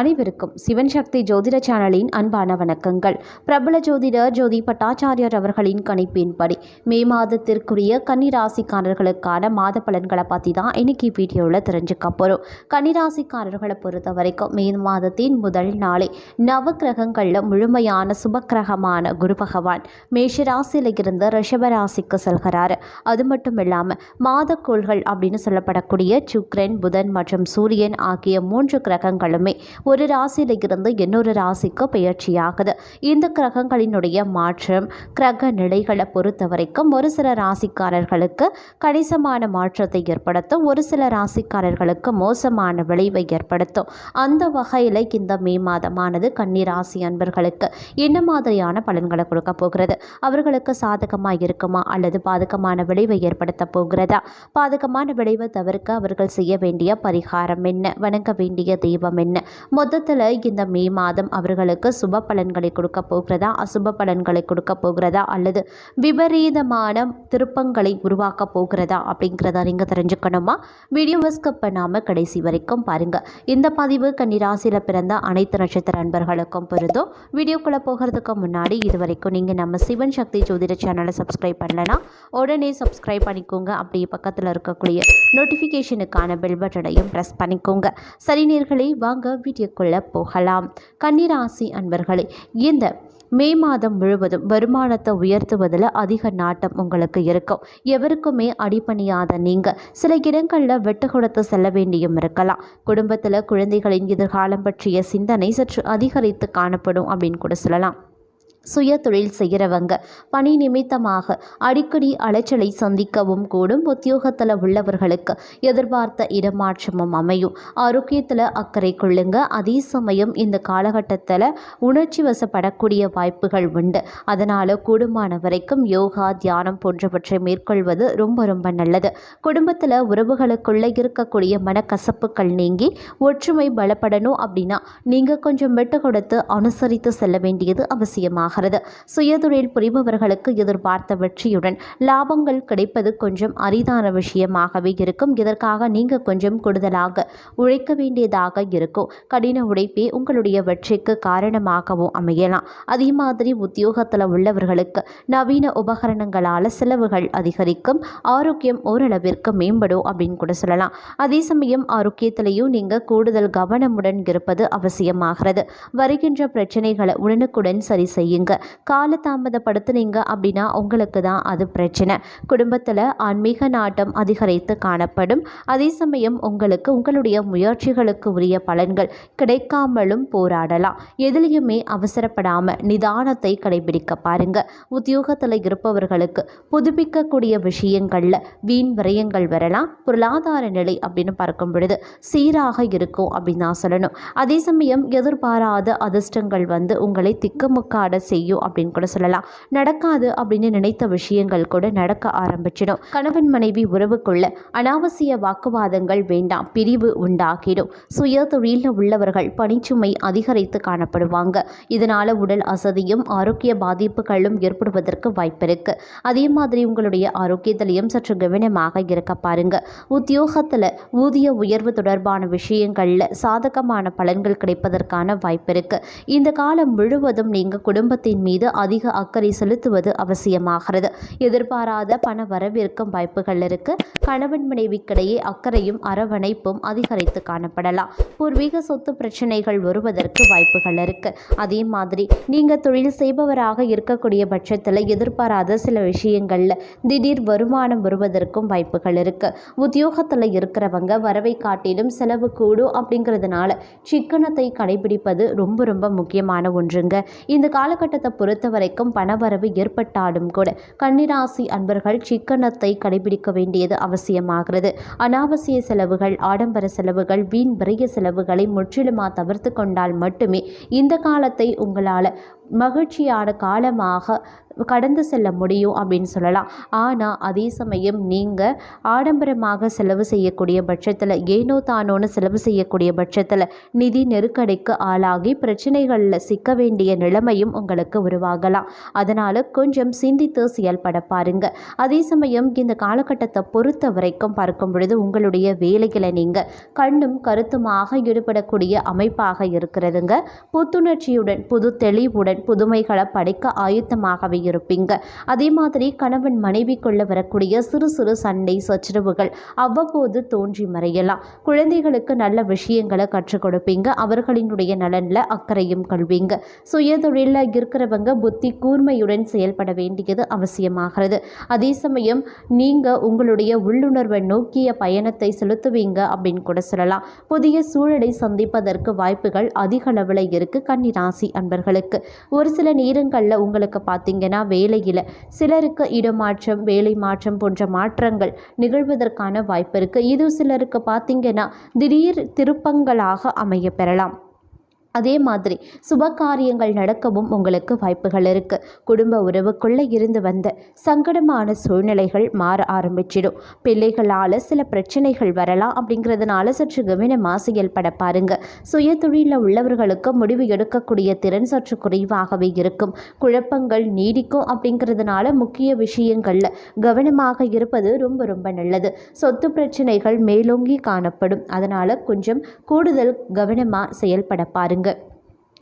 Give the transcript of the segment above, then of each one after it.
அனைவருக்கும் சிவன் சக்தி ஜோதிட சேனலின் அன்பான வணக்கங்கள். பிரபல ஜோதிடர் ஜோதி பட்டாச்சாரியார் அவர்களின் கணிப்பின்படி மே மாதத்திற்குரிய கன்னிராசிக்காரர்களுக்கான மாத பலன்களை பற்றி தான் இன்னைக்கு வீடியோவில் தெரிஞ்சுக்க போகிறோம் கன்னிராசிக்காரர்களை பொறுத்த வரைக்கும் மே மாதத்தின் முதல் நாளே நவ கிரகங்களில் முழுமையான சுபக்கிரகமான குரு பகவான் மேஷராசியில் இருந்து ரிஷபராசிக்கு செல்கிறார் செல்கிறாரு. அது மட்டும் இல்லாமல் மாதக்கோள்கள் அப்படின்னு சொல்லப்படக்கூடிய சுக்ரன் புதன் மற்றும் சூரியன் ஆகிய மூன்று கிரகங்களுமே ஒரு ராசியிலிருந்து இன்னொரு ராசிக்கு பெயர்ச்சியாகுது இந்த கிரகங்களினுடைய மாற்றம் கிரக நிலைகளை பொறுத்த வரைக்கும் ஒரு சில ராசிக்காரர்களுக்கு கணிசமான மாற்றத்தை ஏற்படுத்தும் ஒரு சில ராசிக்காரர்களுக்கு மோசமான விளைவை ஏற்படுத்தும். அந்த வகையில் இந்த மே மாதமானது கன்னி ராசி அன்பர்களுக்கு என்ன மாதிரியான பலன்களை கொடுக்க போகிறது? அவர்களுக்கு சாதகமாக இருக்குமா? அல்லது பாதகமான விளைவை ஏற்படுத்த போகிறதா? பாதகமான விளைவை தவிர்க்க அவர்கள் செய்ய வேண்டிய பரிகாரம் என்ன? வணங்க வேண்டிய தெய்வம் என்ன? மொத்தத்தில் இந்த மே மாதம் அவர்களுக்கு சுப பலன்களை கொடுக்க போகிறதா அசுப பலன்களை கொடுக்க போகிறதா அல்லது விபரீதமான திருப்பங்களை உருவாக்க போகிறதா அப்படிங்கிறத நீங்கள் தெரிஞ்சுக்கணுமா? வீடியோவை ஸ்கிப் பண்ணாமல் கடைசி வரைக்கும் பாருங்கள் இந்த பதிவு கன்னிராசியில் பிறந்த அனைத்து நட்சத்திர அன்பர்களுக்கும் பொருந்தும். வீடியோக்குள்ளே போகிறதுக்கு முன்னாடி இது வரைக்கும் நீங்கள் நம்ம சிவன் சக்தி ஜோதிட சேனலை சப்ஸ்கிரைப் பண்ணலைன்னா உடனே சப்ஸ்கிரைப் பண்ணிக்கோங்க. அப்படியே பக்கத்தில் இருக்கக்கூடிய நோட்டிஃபிகேஷனுக்கான பெல் பட்டனையும் ப்ரெஸ் பண்ணிக்கோங்க. சரி நேர்களே வாங்க வீடியோக்குள்ளே போகலாம். கன்னிராசி அன்பர்களே இந்த மே மாதம் முழுவதும் வருமானத்தை உயர்த்துவதில் அதிக நாட்டம் உங்களுக்கு இருக்கும். எவருக்குமே அடிப்பணியாத நீங்கள் சில இடங்களில் வெட்டு கொடுத்து செல்ல வேண்டியும் இருக்கலாம். குடும்பத்தில் குழந்தைகளின் எதிர்காலம் பற்றிய சிந்தனை சற்று அதிகரித்து காணப்படும் அப்படின்னு கூட சொல்லலாம். சுய தொழில் செய்கிறவங்க பணி நிமித்தமாக அடிக்கடி அலைச்சலை சந்திக்கவும் கூடும் உத்தியோகத்தில் உள்ளவர்களுக்கு. எதிர்பார்த்த இடமாற்றமும் அமையும். ஆரோக்கியத்தில் அக்கறை கொள்ளுங்க. அதே சமயம் இந்த காலகட்டத்தில் உணர்ச்சி வசப்படக்கூடிய வாய்ப்புகள் உண்டு. அதனால் கூடுமான வரைக்கும் யோகா தியானம் போன்றவற்றை மேற்கொள்வது ரொம்ப ரொம்ப நல்லது. குடும்பத்தில் உறவுகளுக்குள்ளே இருக்கக்கூடிய மனக்கசப்புகள் நீங்கி ஒற்றுமை பலப்படணும் அப்படின்னா நீங்கள் கொஞ்சம் விட்டு கொடுத்து அனுசரித்து செல்ல வேண்டியது அவசியமாக ஆகிறது சுயதொழில் புரிபவர்களுக்கு எதிர்பார்த்த வெற்றியுடன் லாபங்கள் கிடைப்பது கொஞ்சம் அரிதான விஷயமாகவே இருக்கும். இதற்காக நீங்கள் கொஞ்சம் கூடுதலாக உழைக்க வேண்டியதாக இருக்கும். கடின உழைப்பே உங்களுடைய வெற்றிக்கு காரணமாகவும் அமையலாம். அதே மாதிரி உத்தியோகத்தில் உள்ளவர்களுக்கு நவீன உபகரணங்களால் செலவுகள் அதிகரிக்கும். ஆரோக்கியம் ஓரளவிற்கு மேம்படும் அப்படின்னு கூட சொல்லலாம். அதே சமயம் ஆரோக்கியத்திலையும் நீங்கள் கூடுதல் கவனமுடன் இருப்பது அவசியமாகிறது. வருகின்ற பிரச்சனைகளை உடனுக்குடன் சரி செய்யுங்க காலதாமதப்படுத்துனீங்க அப்படின்னா உங்களுக்கு தான் அது பிரச்சனை. குடும்பத்தில் ஆன்மீக நாட்டம் அதிகரித்து காணப்படும். அதே சமயம் உங்களுக்கு உங்களுடைய முயற்சிகளுக்கு உரிய பலன்கள் கிடைக்காமலும் போராடலாம். எதுலேயுமே அவசரப்படாமல் நிதானத்தை கடைபிடிக்க பாருங்க. உத்தியோகத்தில் இருப்பவர்களுக்கு புதுப்பிக்கக்கூடிய விஷயங்களில் வீண் விரயங்கள் வரலாம். பொருளாதார நிலை அப்படின்னு பார்க்கும் பொழுது சீராக இருக்கும் அப்படின்னு நான் சொல்லணும். அதே சமயம் எதிர்பாராத அதிர்ஷ்டங்கள் வந்து உங்களை திக்குமுக்காட செய்யும் அப்படின்னு கூட சொல்லலாம். நடக்காது அப்படின்னு நினைத்த விஷயங்கள் கூட நடக்க ஆரம்பிச்சிடும். கணவன் மனைவி உறவுக்குள்ள அனாவசிய வாக்குவாதங்கள் வேண்டாம் பிரிவு உண்டாகிடும். சுய தொழிலில் உள்ளவர்கள் பணிச்சுமை அதிகரித்து காணப்படுவாங்க. இதனால உடல் அசதியும் ஆரோக்கிய பாதிப்புகளும் ஏற்படுவதற்கு வாய்ப்பு இருக்கு. அதே மாதிரி உங்களுடைய ஆரோக்கியத்திலையும் சற்று கவனமாக இருக்க பாருங்க. உத்தியோகத்தில் ஊதிய உயர்வு தொடர்பான விஷயங்களில் சாதகமான பலன்கள் கிடைப்பதற்கான வாய்ப்பு இருக்கு. இந்த காலம் முழுவதும் நீங்கள் குடும்பத்தின் மீது அதிக அக்கறை செலுத்துவது அவசியமாகிறது. எதிர்பாராத பண வரவிருக்கும் வாய்ப்புகள் இருக்கு கணவன் மனைவிக்கிடையே அக்கறையும் அரவணைப்பும் அதிகரித்து காணப்படலாம். பூர்வீக சொத்து பிரச்சனைகள் வருவதற்கு வாய்ப்புகள் இருக்கு. அதே மாதிரி நீங்க தொழில் செய்பவராக இருக்கக்கூடிய பட்சத்தில் எதிர்பாராத சில விஷயங்கள்ல திடீர் வருமானம் வருவதற்கும் வாய்ப்புகள் இருக்கு. உத்தியோகத்தில் இருக்கிறவங்க வரவை காட்டிலும் செலவு கூடும் அப்படிங்கிறதுனால சிக்கனத்தை கடைபிடிப்பது ரொம்ப ரொம்ப முக்கியமான ஒன்றுங்க. இந்த காலகட்டத்தை பொறுத்த வரைக்கும் பணவரவு ஏற்பட்டாலும் கூட கன்னிராசி அன்பர்கள் சிக்கனத்தை கடைபிடிக்க வேண்டியது அவசியமாகிறது. அனாவசிய செலவுகள் ஆடம்பர செலவுகள் வீண் விரைய செலவுகளை முற்றிலுமா தவிர்த்து கொண்டால் மட்டுமே இந்த காலத்தை உங்களால் மகிழ்ச்சியான காலமாக கடந்து செல்ல முடியும் அப்படின்னு சொல்லலாம். ஆனால் அதே சமயம் நீங்கள் ஆடம்பரமாக செலவு செய்யக்கூடிய பட்சத்தில் ஏனோ தானோன்னு செலவு செய்யக்கூடிய பட்சத்தில் நிதி நெருக்கடிக்கு ஆளாகி பிரச்சனைகளில் சிக்க வேண்டிய நிலைமையும் உங்களுக்கு உருவாகலாம். அதனால் கொஞ்சம் சிந்தித்து செயல்பட பாருங்க. அதே சமயம் இந்த காலகட்டத்தை பொறுத்த வரைக்கும் பார்க்கும் பொழுது உங்களுடைய வேலைகளை நீங்கள் கண்ணும் கருத்துமாக ஈடுபடக்கூடிய அமைப்பாக இருக்கிறதுங்க. புத்துணர்ச்சியுடன் புது தெளிவுடன் புதுமைகளை படைக்க ஆயுத்தமாகவே இருப்பீங்க. அதே மாதிரி கணவன் மனைவிக்குள்ள வரக்கூடிய சிறு சிறு சண்டை சச்சரவுகள் அவ்வப்போது தோன்றி மறையலாம். குழந்தைகளுக்கு நல்ல விஷயங்களை கற்றுக் கொடுப்பீங்க. அவர்களினுடைய நலனில் அக்கறையும் கொள்வீங்க சுயதொழிலில் இருக்கிறவங்க புத்தி கூர்மையுடன் செயல்பட வேண்டியது அவசியமாகிறது. அதே சமயம் நீங்கள் உங்களுடைய உள்ளுணர்வை நோக்கிய பயணத்தை செலுத்துவீங்க அப்படின்னு கூட சொல்லலாம். புதிய சூழலை சந்திப்பதற்கு வாய்ப்புகள் அதிக அளவில் இருக்குது கன்னிராசி அன்பர்களுக்கு. ஒரு சில நேரங்களில் உங்களுக்கு பார்த்திங்கன்னா வேலையில் சிலருக்கு இடமாற்றம் வேலை மாற்றம் போன்ற மாற்றங்கள் நிகழ்வதற்கான வாய்ப்பு இருக்குது இது சிலருக்கு பார்த்தீங்கன்னா திடீர் திருப்பங்களாக அமைய பெறலாம். அதே மாதிரி சுப காரியங்கள் நடக்கவும் உங்களுக்கு வாய்ப்புகள் இருக்குது குடும்ப உறவுக்குள்ளே இருந்து வந்த சங்கடமான சூழ்நிலைகள் மாற ஆரம்பிச்சிடும். பிள்ளைகளால் சில பிரச்சனைகள் வரலாம் அப்படிங்கிறதுனால சற்று கவனமாக செயல்பட பாருங்க. சுய தொழிலில் உள்ளவர்களுக்கு முடிவு எடுக்கக்கூடிய திறன் சற்று குறைவாகவே இருக்கும். குழப்பங்கள் நீடிக்கும் அப்படிங்கிறதுனால முக்கிய விஷயங்களில் கவனமாக இருப்பது ரொம்ப ரொம்ப நல்லது. சொத்து பிரச்சனைகள் மேலோங்கி காணப்படும். அதனால் கொஞ்சம் கூடுதல் கவனமாக செயல்பட பாருங்கள் பாருங்க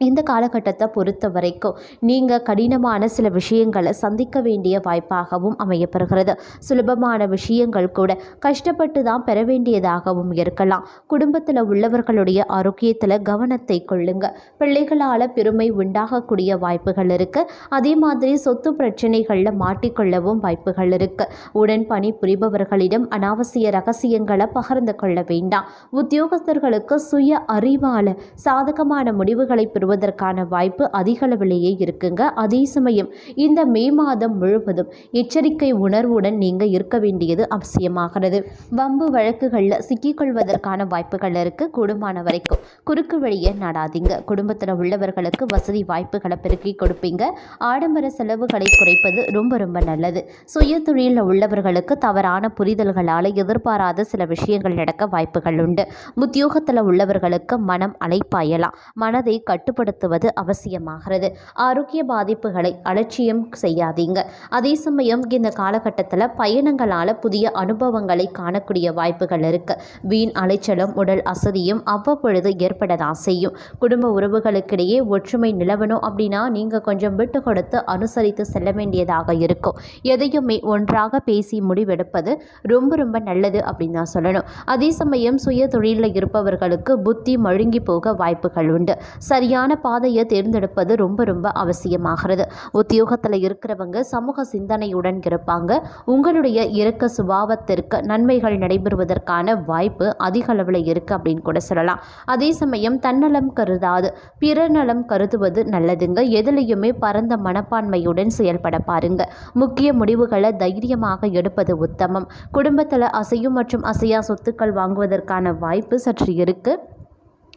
இந்த காலகட்டத்தை பொறுத்த வரைக்கும் நீங்கள் கடினமான சில விஷயங்களை சந்திக்க வேண்டிய வாய்ப்பாகவும் அமையப்பெறுகிறது. சுலபமான விஷயங்கள் கூட கஷ்டப்பட்டு தான் பெற வேண்டியதாகவும் இருக்கலாம். குடும்பத்தில் உள்ளவர்களுடைய ஆரோக்கியத்தில் கவனத்தை கொள்ளுங்க. பிள்ளைகளால் பெருமை உண்டாகக்கூடிய வாய்ப்புகள் இருக்குது அதே மாதிரி சொத்து பிரச்சனைகளில் மாட்டிக்கொள்ளவும் வாய்ப்புகள் இருக்குது உடன் பணி புரிபவர்களிடம் அனாவசிய ரகசியங்களை பகிர்ந்து கொள்ள வேண்டாம். உத்தியோகஸ்தர்களுக்கு சுய அறிவால் சாதகமான முடிவுகளை பெறும் வருவதற்கான வாய்ப்பு அதிகளவிலேயே இருக்குங்க. அதே சமயம் இந்த மே மாதம் முழுவதும் எச்சரிக்கை உணர்வுடன் நீங்கள் இருக்க வேண்டியது அவசியமாகிறது. வம்பு வழக்குகளில் சிக்கிக்கொள்வதற்கான வாய்ப்புகள் இருக்குது கூடுமான வரைக்கும் குறுக்கு வழியை நடாதீங்க. குடும்பத்தில் உள்ளவர்களுக்கு வசதி வாய்ப்புகளை பெருக்கி கொடுப்பீங்க. ஆடம்பர செலவுகளை குறைப்பது ரொம்ப ரொம்ப நல்லது. சுய தொழிலில் உள்ளவர்களுக்கு தவறான புரிதல்களால் எதிர்பாராத சில விஷயங்கள் நடக்க வாய்ப்புகள் உண்டு. உத்தியோகத்தில் உள்ளவர்களுக்கு மனம் அலைப்பாயலாம் மனதை கட்டு கட்டுப்படுத்துவது அவசியமாகிறது. ஆரோக்கிய பாதிப்புகளை அலட்சியம் செய்யாதீங்க. அதே சமயம் இந்த காலகட்டத்தில் பயணங்களால் புதிய அனுபவங்களை காணக்கூடிய வாய்ப்புகள் இருக்கு. வீண் அலைச்சலும் உடல் அசதியும் அவ்வப்பொழுது ஏற்படதான் செய்யும். குடும்ப உறவுகளுக்கிடையே ஒற்றுமை நிலவணும் அப்படின்னா நீங்கள் கொஞ்சம் விட்டு கொடுத்து அனுசரித்து செல்ல வேண்டியதாக இருக்கும். எதையுமே ஒன்றாக பேசி முடிவெடுப்பது ரொம்ப ரொம்ப நல்லது அப்படின்னு தான் சொல்லணும். அதே சமயம் சுய தொழிலில் இருப்பவர்களுக்கு புத்தி மழுங்கி போக வாய்ப்புகள் உண்டு. சரியான சரியான பாதையை தேர்ந்தெடுப்பது ரொம்ப ரொம்ப அவசியமாகிறது. உத்தியோகத்தில் இருக்கிறவங்க சமூக சிந்தனையுடன் இருப்பாங்க உங்களுடைய இறக்க சுபாவத்திற்கு நன்மைகள் நடைபெறுவதற்கான வாய்ப்பு அதிக அளவில் இருக்குது அப்படின்னு கூட சொல்லலாம். அதே சமயம் தன்னலம் கருதாது பிற நலம் கருதுவது நல்லதுங்க. எதுலேயுமே பரந்த மனப்பான்மையுடன் செயல்பட பாருங்க. முக்கிய முடிவுகளை தைரியமாக எடுப்பது உத்தமம். குடும்பத்தில் அசையும் மற்றும் அசையா சொத்துக்கள் வாங்குவதற்கான வாய்ப்பு சற்று இருக்குது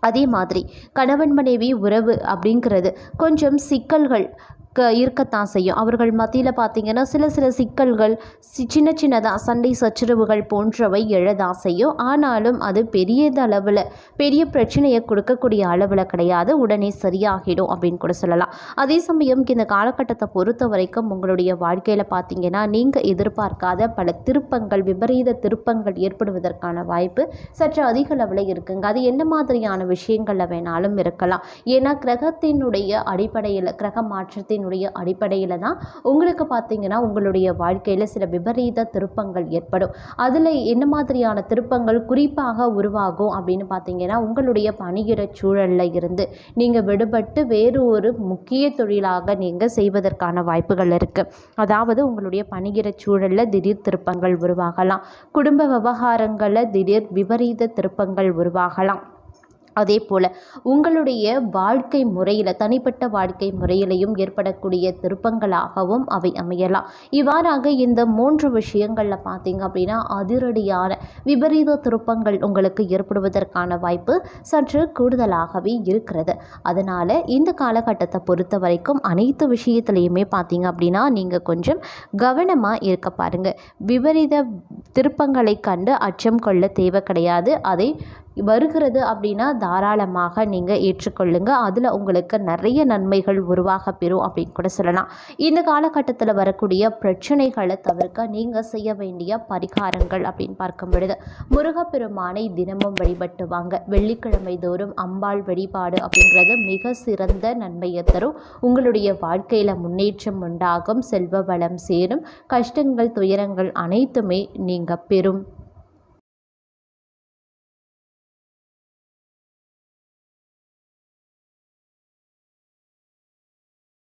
அதே மாதிரி கணவன் மனைவி உறவு அப்படிங்கிறது கொஞ்சம் சிக்கல்கள் க இருக்கத்தான் செய்யும். அவர்கள் மத்தியில் பார்த்திங்கன்னா சில சில சிக்கல்கள் சி சின்ன சின்னதாக சண்டை சச்சரவுகள் போன்றவை எழதான் செய்யும். ஆனாலும் அது பெரியதளவில் பெரிய பிரச்சனையை கொடுக்கக்கூடிய அளவில் கிடையாது. உடனே சரியாகிடும் அப்படின்னு கூட சொல்லலாம். அதே சமயம் இந்த காலகட்டத்தை பொறுத்த வரைக்கும் உங்களுடைய வாழ்க்கையில் பார்த்தீங்கன்னா நீங்கள் எதிர்பார்க்காத பல திருப்பங்கள் விபரீத திருப்பங்கள் ஏற்படுவதற்கான வாய்ப்பு சற்று அதிக அளவில் இருக்குங்க. அது என்ன மாதிரியான விஷயங்களில் வேணாலும் இருக்கலாம். ஏன்னா கிரகத்தினுடைய அடிப்படையில் கிரக மாற்றத்தின் அதனுடைய அடிப்படையில் தான் உங்களுக்கு பார்த்தீங்கன்னா உங்களுடைய வாழ்க்கையில் சில விபரீத திருப்பங்கள் ஏற்படும். அதில் என்ன மாதிரியான திருப்பங்கள் குறிப்பாக உருவாகும் அப்படின்னு பார்த்தீங்கன்னா உங்களுடைய பணியிட சூழலில் இருந்து நீங்கள் விடுபட்டு வேறு ஒரு முக்கிய தொழிலாக நீங்கள் செய்வதற்கான வாய்ப்புகள் இருக்குது அதாவது உங்களுடைய பணியிட சூழலில் திடீர் திருப்பங்கள் உருவாகலாம். குடும்ப விவகாரங்களில் திடீர் விபரீத திருப்பங்கள் உருவாகலாம். அதே போல் உங்களுடைய வாழ்க்கை முறையில் தனிப்பட்ட வாழ்க்கை முறையிலையும் ஏற்படக்கூடிய திருப்பங்களாகவும் அவை அமையலாம். இவ்வாறாக இந்த மூன்று விஷயங்களில் பார்த்தீங்க அப்படின்னா அதிரடியான விபரீத திருப்பங்கள் உங்களுக்கு ஏற்படுவதற்கான வாய்ப்பு சற்று கூடுதலாகவே இருக்கிறது. அதனால் இந்த காலகட்டத்தை பொறுத்த வரைக்கும் அனைத்து விஷயத்துலையுமே பார்த்தீங்க அப்படின்னா நீங்கள் கொஞ்சம் கவனமாக இருக்க பாருங்கள் விபரீத திருப்பங்களை கண்டு அச்சம் கொள்ள தேவை கிடையாது. அதை வருகிறது அப்படின்னா தாராளமாக நீங்கள் ஏற்றுக்கொள்ளுங்க. அதில் உங்களுக்கு நிறைய நன்மைகள் உருவாக பெறும் அப்படின்னு கூட சொல்லலாம். இந்த காலகட்டத்தில் வரக்கூடிய பிரச்சனைகளை தவிர்க்க நீங்கள் செய்ய வேண்டிய பரிகாரங்கள் அப்படின்னு பார்க்கும் பொழுது முருகப்பெருமானை தினமும் வழிபட்டு வாங்க. வெள்ளிக்கிழமை தோறும் அம்பாள் வழிபாடு அப்படிங்கிறது மிக சிறந்த நன்மையை தரும். உங்களுடைய வாழ்க்கையில் முன்னேற்றம் உண்டாகும் செல்வ வளம் சேரும். கஷ்டங்கள் துயரங்கள் அனைத்துமே நீங்கள் பெறும்.